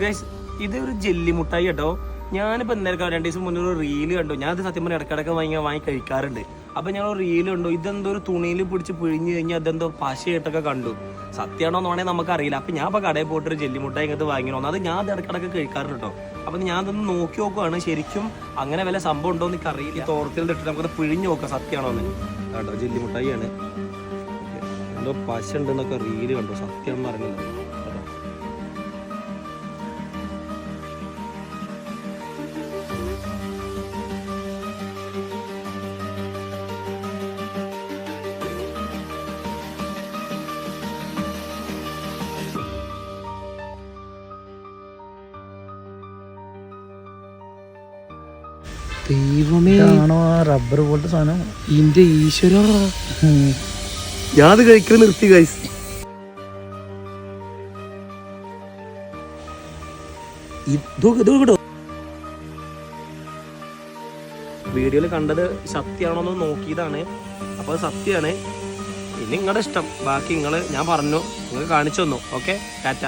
Guys ഇത് ഒരു jelly മുട്ടായി കേട്ടോ. ഞാനിപ്പോ എന്തായാലും രണ്ട് ദിവസം മുന്നേ ഒരു റീൽ കണ്ടു. ഞാനത് സത്യം പറഞ്ഞാൽ ഇടക്കിടക്ക് വാങ്ങി വാങ്ങി കഴിക്കാറുണ്ട്. അപ്പൊ ഞങ്ങൾ റീൽ കണ്ടു. ഇതെന്തോ ഒരു തുണിയിൽ പിടിച്ച് പിഴിഞ്ഞു കഴിഞ്ഞാൽ അതെന്തോ പശയായിട്ടൊക്കെ കണ്ടു. സത്യമാണോ എന്നാണെങ്കിൽ നമുക്കറിയില്ല. അപ്പം ഞാൻ ഇപ്പൊ കടയിൽ പോയിട്ട് ഒരു ജെല്ലി മുട്ടായി ഇങ്ങനത്തെ വാങ്ങിനോ അത് ഞാൻ അത് ഇടക്കിടക്ക് കഴിക്കാറുണ്ട് കേട്ടോ. അപ്പൊ ഞാൻ അതൊന്ന് നോക്കി നോക്കുവാണ്. ശരിക്കും അങ്ങനെ വല്ല സംഭവം ഉണ്ടോ എന്ന് അറിയില്ല ഈ തോർത്തിൽ ഇട്ടിട്ട് നമുക്കത് പിഴിഞ്ഞു നോക്കാം സത്യമാണോ എന്ന്. കേട്ടോ ജെല്ലി മുട്ടായിയാണ് എന്തോ പശ ഉണ്ടെന്നൊക്കെ റീൽ കണ്ടു. സത്യം അറിയില്ല ദൈവമേ. ആണോ ആ റബ്ബർ പോലത്തെ സാധനം? ഇന്റെ ഈശ്വര. ഞാൻ അത് കഴിക്കൽ നിർത്തി ഗൈസ് വീഡിയോയിൽ കണ്ടത് സത്യമാണോ എന്ന് നോക്കിയതാണ്. അപ്പൊ അത് സത്യമാണ്. ഇനി നിങ്ങളുടെ ഇഷ്ടം. ബാക്കി നിങ്ങൾ ഞാൻ പറഞ്ഞു നിങ്ങൾ കാണിച്ചു തന്നു. ഓക്കെ ടാറ്റ